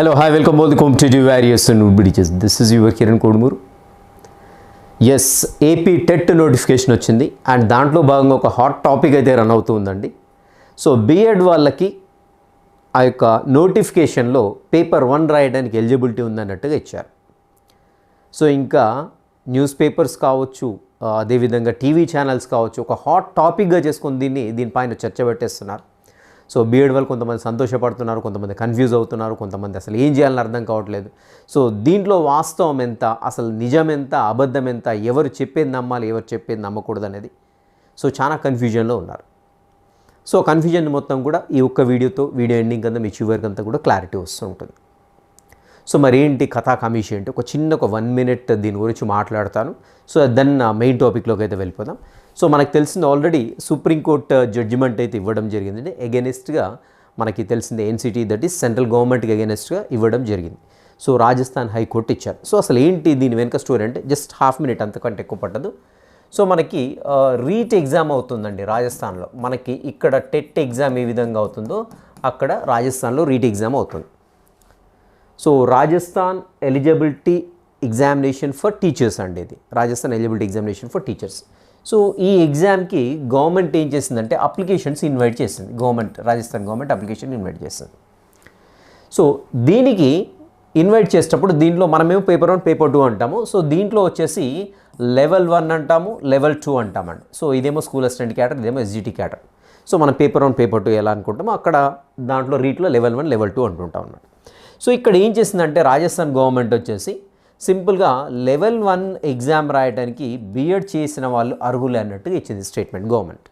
Hello, hi, welcome all the competitive various and bridges. This is your Kiran Kodmuru. Yes AP TET notification వచ్చింది and దాంట్లో భాగంగా ఒక hot topic అయితే run అవుతుందండి so BEd వాళ్ళకి ఆ యొక్క నోటిఫికేషన్లో పేపర్ వన్ రాయడానికి ఎలిజిబిలిటీ ఉందన్నట్టుగా ఇచ్చారు సో ఇంకా న్యూస్ పేపర్స్ కావచ్చు అదేవిధంగా టీవీ ఛానల్స్ కావచ్చు ఒక హాట్ టాపిక్గా చేసుకొని దీన్ని దీనిపైన చర్చ పెట్టేస్తున్నారు సో బీఎడ్ వల్ల కొంతమంది సంతోషపడుతున్నారు కొంతమంది కన్ఫ్యూజ్ అవుతున్నారు కొంతమంది అసలు ఏం చేయాలని అర్థం కావట్లేదు. సో దీంట్లో వాస్తవం ఎంత అసలు నిజం ఎంత అబద్ధం ఎంత ఎవరు చెప్పేది నమ్మాలి ఎవరు చెప్పేది నమ్మకూడదు అనేది. సో చాలా కన్ఫ్యూజన్లో ఉన్నారు. సో కన్ఫ్యూజన్ మొత్తం కూడా ఈ ఒక్క వీడియోతో వీడియో ఎండింగ్ అంతా మీ చివరికి అంతా కూడా క్లారిటీ వస్తూ ఉంటుంది. సో మరి ఏంటి కథా కమిషన్ ఏంటి ఒక చిన్న ఒక వన్ మినిట్ దీని గురించి మాట్లాడతాను. సో దెన్ మెయిన్ టాపిక్లోకి అయితే వెళ్ళిపోదాం. సో మనకు తెలిసింది ఆల్రెడీ సుప్రీంకోర్టు జడ్జిమెంట్ అయితే ఇవ్వడం జరిగింది ఎగెనిస్ట్గా మనకి తెలిసింది ఎన్సిటీ దట్ ఈస్ సెంట్రల్ గవర్నమెంట్కి ఎగెనిస్ట్గా ఇవ్వడం జరిగింది. సో రాజస్థాన్ హైకోర్టు ఇచ్చారు. సో అసలు ఏంటి దీని వెనుక స్టోరీ అంటే జస్ట్ హాఫ్ మినిట్ అంతకంటే ఎక్కువ పట్టదు. సో మనకి uh, రీట్ ఎగ్జామ్ అవుతుందండి రాజస్థాన్లో. మనకి ఇక్కడ టెట్ ఎగ్జామ్ ఏ విధంగా అవుతుందో అక్కడ రాజస్థాన్లో రీట్ ఎగ్జామ్ అవుతుంది. So Rajasthan eligibility examination for teachers అండి ఇది. Rajasthan eligibility examination for teachers so ఈ ఎగ్జామ్కి గవర్నమెంట్ ఏం చేసిందంటే అప్లికేషన్స్ ఇన్వైట్ చేసింది government Rajasthan government application invite చేసింది సో దీనికి ఇన్వైట్ చేసేటప్పుడు దీంట్లో మనమేమో పేపర్ వన్ పేపర్ టూ అంటాము. సో దీంట్లో వచ్చేసి లెవెల్ వన్ అంటాము లెవెల్ టూ అంటామండి. సో ఇదేమో స్కూల్ అసిస్టెంట్ క్యాటర్ ఇదేమో ఎస్జిటి క్యాటర్ సో మనం పేపర్ వన్ పేపర్ టూ ఎలా అనుకుంటామో అక్కడ దాంట్లో రీట్లో లెవెల్ వన్ లెవెల్ టూ అంటుంటాం అన్నమాట. సో ఇక్కడ ఏం చేసిందంటే రాజస్థాన్ గవర్నమెంట్ వచ్చేసి సింపుల్గా లెవెల్ వన్ ఎగ్జామ్ రాయడానికి బీఎడ్ చేసిన వాళ్ళు అర్హులే అన్నట్టుగా ఇచ్చింది స్టేట్మెంట్ గవర్నమెంట్.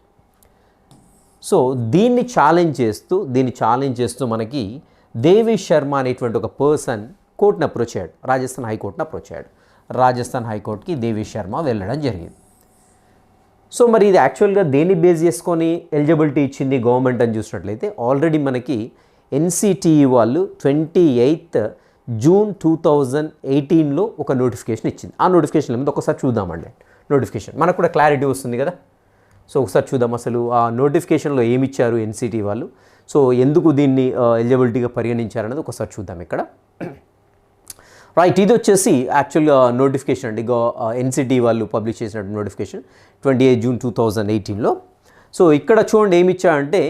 సో దీన్ని ఛాలెంజ్ చేస్తూ దీన్ని ఛాలెంజ్ చేస్తూ మనకి దేవి శర్మ అనేటువంటి ఒక పర్సన్ కోర్టును అప్రోచ్ అయ్యాడు రాజస్థాన్ హైకోర్టును అప్రోచ్ అయ్యాడు రాజస్థాన్ హైకోర్టుకి దేవి శర్మ వెళ్ళడం జరిగింది. సో మరి ఇది యాక్చువల్గా దేన్ని బేస్ చేసుకొని ఎలిజిబిలిటీ ఇచ్చింది గవర్నమెంట్ అని చూసినట్లయితే ఆల్రెడీ మనకి ఎన్సిటిఈ వాళ్ళు twenty eighth June two thousand ఎయిటీన్లో ఒక నోటిఫికేషన్ ఇచ్చింది. ఆ నోటిఫికేషన్ మీద ఒకసారి చూద్దామండి. నోటిఫికేషన్. మనకు కూడా క్లారిటీ వస్తుంది కదా. సో ఒకసారి చూద్దాం అసలు ఆ నోటిఫికేషన్లో ఏమి ఇచ్చారు ఎన్సిటీ వాళ్ళు. సో ఎందుకు దీన్ని ఎలిజిబిలిటీగా పరిగణించారనేది ఒకసారి చూద్దాం ఇక్కడ. రైట్ ఇది వచ్చేసి యాక్చువల్గా నోటిఫికేషన్ అండి. గో ఎన్సిటీ వాళ్ళు పబ్లిష్ చేసిన notification twenty eight June two thousand ఎయిటీన్లో. సో ఇక్కడ చూడండి ఏమి ఇచ్చారంటే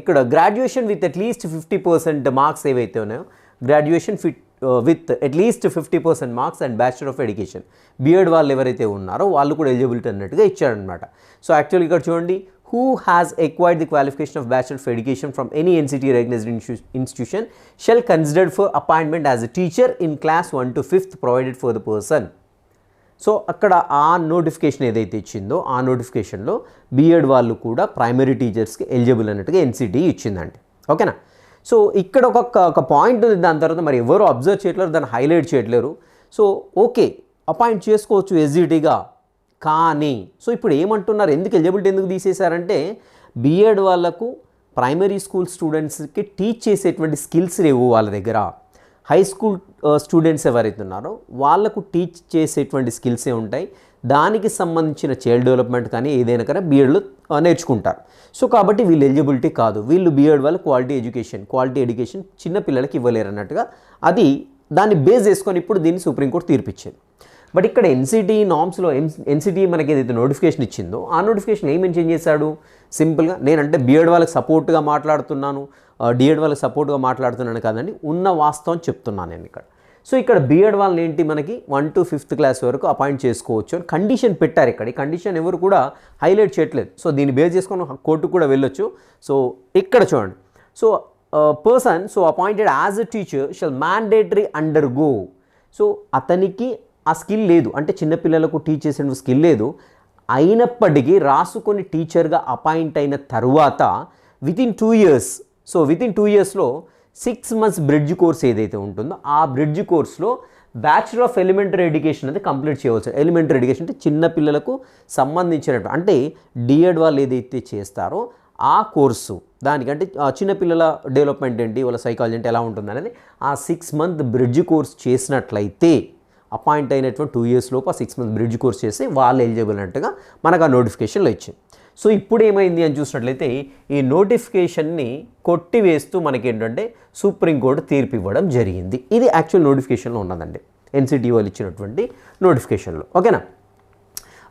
ఇక్కడ graduation with at least fifty percent marks ఏవైతే ఉన్నాయో graduation fit with at least fifty percent marks and bachelor of education BEd వాళ్ళు ఎవరైతే ఉన్నారో వాళ్ళు కూడా ఎలిజిబిలిటీ అన్నట్టుగా ఇచ్చారనమాట సో యాక్చువల్గా ఇక్కడ చూడండి who has acquired the qualification of bachelor of education from any NCT recognised institution shall considered for appointment as a teacher in class one to fifth provided for the person so అక్కడ ఆ notification ఏదైతే ఇచ్చిందో ఆ నోటిఫికేషన్లో BEd వాళ్ళు కూడా primary టీచర్స్కి eligible అన్నట్టుగా ఎన్సిటీ ఇచ్చిందండి ఓకేనా సో ఇక్కడ ఒక ఒక పాయింట్ ఉంది. దాని తర్వాత మరి ఎవరు అబ్జర్వ్ చేయట్లేరు దాన్ని హైలైట్ చేయట్లేరు. సో ఓకే అపాయింట్ చేసుకోవచ్చు ఎస్జిటీగా కానీ సో ఇప్పుడు ఏమంటున్నారు? ఎందుకు ఎలిజిబిలిటీ ఎందుకు తీసేశారంటే బీఎడ్ వాళ్ళకు ప్రైమరీ స్కూల్ స్టూడెంట్స్కి టీచ్ చేసేటువంటి స్కిల్స్ లేవు వాళ్ళ దగ్గర. హై స్కూల్ స్టూడెంట్స్ ఎవరైతే ఉన్నారో వాళ్ళకు టీచ్ చేసేటువంటి స్కిల్సే ఉంటాయి. దానికి సంబంధించిన చైల్డ్ డెవలప్మెంట్ కానీ ఏదైనా కానీ బీఎడ్లో నేర్చుకుంటారు. సో కాబట్టి వీళ్ళు ఎలిజిబిలిటీ కాదు. వీళ్ళు బీఎడ్ వాళ్ళు క్వాలిటీ ఎడ్యుకేషన్ క్వాలిటీ ఎడ్యుకేషన్ చిన్న పిల్లలకి ఇవ్వలేరు అన్నట్టుగా అది దాన్ని బేస్ చేసుకొని ఇప్పుడు దీన్ని సుప్రీంకోర్టు తీర్పిచ్చేది. బట్ ఇక్కడ ఎన్సిటీ నామ్స్లో ఎన్ ఎన్సిటీ మనకి ఏదైతే నోటిఫికేషన్ ఇచ్చిందో ఆ నోటిఫికేషన్ ఏం మెన్షన్ చేశాడు? సింపుల్గా నేనంటే బీఎడ్ వాళ్ళకి సపోర్ట్గా మాట్లాడుతున్నాను డిఎడ్ వాళ్ళకి సపోర్ట్గా మాట్లాడుతున్నాను కాదండి ఉన్న వాస్తవం చెప్తున్నాను నేను ఇక్కడ. సో ఇక్కడ బీఎడ్ వాళ్ళని ఏంటి మనకి వన్ టు ఫిఫ్త్ క్లాస్ వరకు అపాయింట్ చేసుకోవచ్చు అని కండిషన్ పెట్టారు ఇక్కడ. ఈ కండిషన్ ఎవరు కూడా హైలైట్ చేయట్లేదు. సో దీన్ని బేస్ చేసుకొని కోర్టు కూడా వెళ్ళొచ్చు. సో ఇక్కడ చూడండి. So person so appointed as a teacher shall mandatory under go so అతనికి ఆ స్కిల్ లేదు. అంటే చిన్నపిల్లలకు టీచ్ చేసిన స్కిల్ లేదు. అయినప్పటికీ రాసుకొని టీచర్గా అపాయింట్ అయిన తర్వాత within two years so within two ఇయర్స్లో సిక్స్ మంత్స్ బ్రిడ్జ్ కోర్స్ ఏదైతే ఉంటుందో ఆ బ్రిడ్జ్ కోర్స్లో బ్యాచులర్ ఆఫ్ ఎలిమెంటరీ ఎడ్యుకేషన్ అనేది కంప్లీట్ చేయవచ్చు ఎలిమెంటరీ ఎడ్యుకేషన్ అంటే చిన్న పిల్లలకు సంబంధించినట్టు అంటే డిఎడ్ వాళ్ళు ఏదైతే చేస్తారో ఆ కోర్సు దానికంటే చిన్నపిల్లల డెవలప్మెంట్ ఏంటి వాళ్ళ సైకాలజీ అంటే ఎలా ఉంటుంది అనేది ఆ సిక్స్ మంత్ బ్రిడ్జ్ కోర్స్ చేసినట్లయితే అపాయింట్ అయినటువంటి టూ ఇయర్స్ లోపు ఆ సిక్స్ మంత్ బ్రిడ్జ్ కోర్స్ చేసి వాళ్ళు ఎలిజిబుల్ అన్నట్టుగా మనకు ఆ నోటిఫికేషన్లో ఇచ్చింది. సో ఇప్పుడు ఏమైంది అని చూసినట్లయితే ఈ నోటిఫికేషన్ని కొట్టివేస్తూ మనకి ఏంటంటే సుప్రీంకోర్టు తీర్పు ఇవ్వడం జరిగింది. ఇది యాక్చువల్ నోటిఫికేషన్లో ఉన్నదండి. ఎన్సిటి వాళ్ళు ఇచ్చినటువంటి నోటిఫికేషన్లో. ఓకేనా?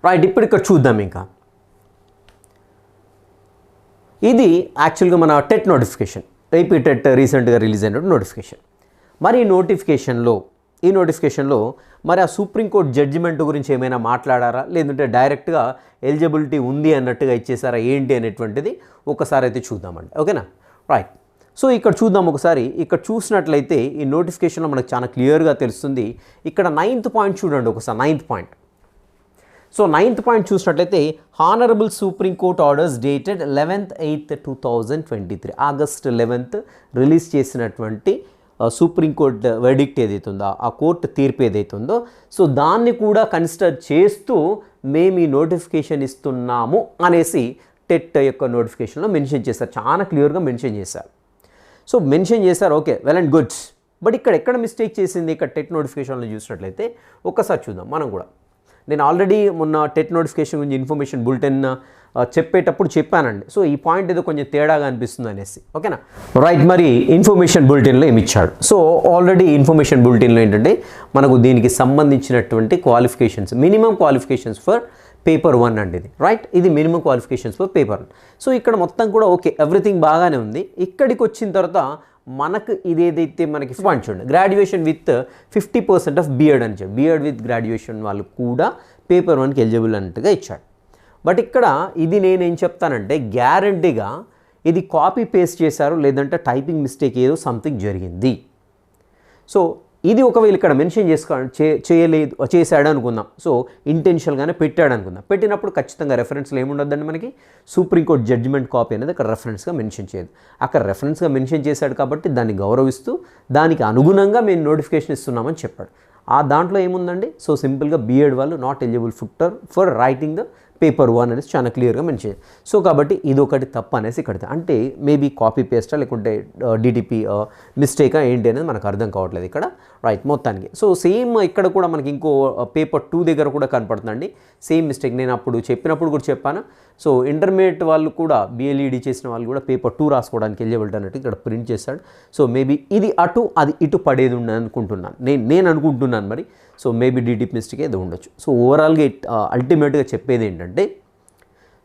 రైట్ ఇప్పుడు ఇక్కడ చూద్దాం ఇంకా. ఇది యాక్చువల్గా మన టెట్ నోటిఫికేషన్. ఏపీ టెట్ రీసెంట్గా రిలీజ్ అయినటువంటి నోటిఫికేషన్. మరి ఈ నోటిఫికేషన్లో ఈ నోటిఫికేషన్లో మరి ఆ సుప్రీంకోర్టు జడ్జిమెంట్ గురించి ఏమైనా మాట్లాడారా? లేదంటే డైరెక్ట్గా ఎలిజిబిలిటీ ఉంది అన్నట్టుగా ఇచ్చేసారా ఏంటి అనేటువంటిది ఒకసారి అయితే చూద్దామండి. ఓకేనా? రైట్. సో ఇక్కడ చూద్దాం ఒకసారి. ఇక్కడ చూసినట్లయితే ఈ నోటిఫికేషన్లో మనకు చాలా క్లియర్గా తెలుస్తుంది. ఇక్కడ నైన్త్ పాయింట్ చూడండి ఒకసారి. Ninth point. So ninth point చూసినట్లయితే honourable supreme court orders dated eleventh eighth two thousand twenty three. August eleventh release చేసినటువంటి సుప్రీంకోర్టు వెడిక్ట్ ఏదైతుందో ఆ కోర్టు తీర్పు ఏదైతుందో సో దాన్ని కూడా కన్సిడర్ చేస్తూ మేము ఈ నోటిఫికేషన్ ఇస్తున్నాము అనేసి టెట్ యొక్క నోటిఫికేషన్లో మెన్షన్ చేశారు. చాలా క్లియర్గా మెన్షన్ చేశారు. సో మెన్షన్ చేశారు okay well and goods but ఇక్కడ ఎక్కడ మిస్టేక్ చేసింది ఇక్కడ టెట్ నోటిఫికేషన్లో చూసినట్లయితే ఒక్కసారి చూద్దాం మనం కూడా. నేను ఆల్రెడీ మొన్న టెట్ నోటిఫికేషన్ గురించి ఇన్ఫర్మేషన్ బులెటిన్ చెప్పేటప్పుడు చెప్పానండి. సో ఈ పాయింట్ ఏదో కొంచెం తేడాగా అనిపిస్తుంది అనేసి. ఓకేనా? రైట్ మరి ఇన్ఫర్మేషన్ బులెటిన్లో ఏమి ఇచ్చాడు సో ఆల్రెడీ ఇన్ఫర్మేషన్ బులెటిన్లో ఏంటంటే మనకు దీనికి సంబంధించినటువంటి qualifications minimum qualifications for paper one అండి ఇది. రైట్? ఇది minimum qualifications for paper one. So ఇక్కడ మొత్తం కూడా ఓకే ఎవ్రీథింగ్ బాగానే ఉంది. ఇక్కడికి వచ్చిన తర్వాత మనకు ఇదేదైతే మనకి పాయింట్ చూడండి. Graduation with fifty percent of BEd అని చెప్పి. బీఎడ్ విత్ గ్రాడ్యుయేషన్ వాళ్ళు కూడా పేపర్ వన్కి ఎలిజిబుల్ అన్నట్టుగా ఇచ్చాడు బట్ ఇక్కడ ఇది నేనేం చెప్తానంటే గ్యారంటీగా ఇది కాపీ పేస్ట్ చేశారు లేదంటే టైపింగ్ మిస్టేక్ ఏదో సంథింగ్ జరిగింది. సో ఇది ఒకవేళ ఇక్కడ మెన్షన్ చేసుకో చేయలేదు చేశాడు అనుకుందాం. సో ఇంటెన్షనల్గానే పెట్టాడు అనుకుందాం. పెట్టినప్పుడు ఖచ్చితంగా రెఫరెన్స్లు ఏముండొద్దండి మనకి? సుప్రీంకోర్టు జడ్జిమెంట్ కాపీ అనేది అక్కడ రెఫరెన్స్గా మెన్షన్ చేయదు. అక్కడ రెఫరెన్స్గా మెన్షన్ చేశాడు కాబట్టి దాన్ని గౌరవిస్తూ దానికి అనుగుణంగా మేము నోటిఫికేషన్ ఇస్తున్నామని చెప్పాడు. ఆ దాంట్లో ఏముందండి? సో సింపుల్గా బీఎడ్ వాళ్ళు not eligible ఫుట్టర్ for writing the paper one అనేసి చాలా క్లియర్గా మెన్షన్ సో కాబట్టి ఇది ఒకటి తప్ప అనేసి ఇక్కడ అంటే మేబీ కాపీ పేస్టా లేకుంటే డిటిపి మిస్టేకా ఏంటి అనేది మనకు అర్థం కావట్లేదు ఇక్కడ. రైట్ మొత్తానికి. సో సేమ్ ఇక్కడ కూడా మనకి ఇంకో పేపర్ టూ దగ్గర కూడా కనపడుతుందండి. Same mistake. నేను అప్పుడు చెప్పినప్పుడు కూడా చెప్పాను. సో ఇంటర్మీడియట్ వాళ్ళు కూడా బిఎల్ఈడి చేసిన వాళ్ళు కూడా పేపర్ టూ రాసుకోవడానికి ఎలిజిబిలిటీ అన్నట్టు ఇక్కడ ప్రింట్ చేశాడు. సో మేబీ ఇది అటు అది ఇటు పడేది ఉండదు అనుకుంటున్నాను నేను నేను అనుకుంటున్నాను మరి. సో మేబీ డిటిపి మిస్టేక్ ఏదో ఉండొచ్చు. సో ఓవరాల్గా అల్టిమేట్గా చెప్పేది ఏంటంటే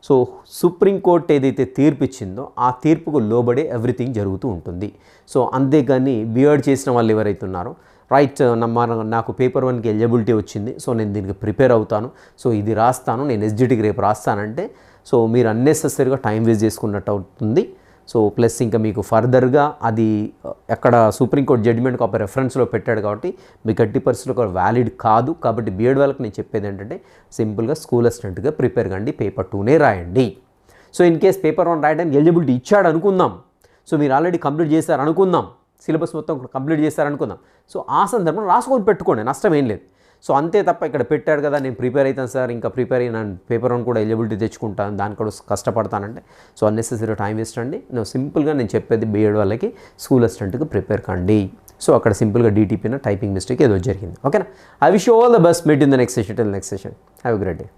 సో సుప్రీంకోర్టు ఏదైతే తీర్పు ఇచ్చిందో ఆ తీర్పుకు లోబడే ఎవ్రీథింగ్ జరుగుతూ ఉంటుంది. సో అంతేగాని బిఎడ్ చేసిన వాళ్ళు ఎవరైతే ఉన్నారో రైట్ నమ్మ నాకు పేపర్ వన్కి ఎలిజిబిలిటీ వచ్చింది. సో నేను దీనికి ప్రిపేర్ అవుతాను. సో ఇది రాస్తాను. నేను ఎస్జిటికి రేపు రాస్తానంటే సో మీరు అన్నెసెసరీగా టైం వేస్ట్ చేసుకున్నట్టు అవుతుంది. సో ప్లస్ ఇంకా మీకు ఫర్దర్గా అది uh, ఎక్కడ సుప్రీంకోర్టు జడ్జిమెంట్ ఒక రెఫరెన్స్లో పెట్టాడు కాబట్టి మీకు ఎట్టి పరిస్థితులు ఒక వ్యాలిడ్ కాదు. కాబట్టి బీఎడ్ వాళ్ళకి నేను చెప్పేది ఏంటంటే సింపుల్గా స్కూల్ అసిస్టెంట్గా ప్రిపేర్ కండి పేపర్ టూనే రాయండి. So in case paper one రాయడానికి ఎలిజిబిలిటీ ఇచ్చాడు అనుకుందాం. సో మీరు ఆల్రెడీ కంప్లీట్ చేశారు అనుకుందాం. సిలబస్ మొత్తం కంప్లీట్ చేశారనుకుందాం సో ఆ సందర్భంలో రాసుకొని పెట్టుకోండి నష్టం ఏం లేదు. సో అంతే తప్ప ఇక్కడ పెట్టాడు కదా నేను ప్రిపేర్ అవుతాను సార్ ఇంకా ప్రిపేర్ అయిన పేపర్ వన్ కూడా ఎలిజిబిలిటీ తెచ్చుకుంటాను దాని కూడా కష్టపడతానంటే. సో అన్నెసెసరీ టైం వేస్ట్ అండి. నేను సింపుల్గా నేను చెప్పేది బీఎడ్ వాళ్ళకి స్కూల్ అసిస్టెంట్కి ప్రిపేర్ కండి. సో అక్కడ సింపుల్గా డీటీపీన టైపింగ్ మిస్టేక్ ఏదో జరిగింది. ఓకేనా I wish all the best meet in the next session tell next session have great day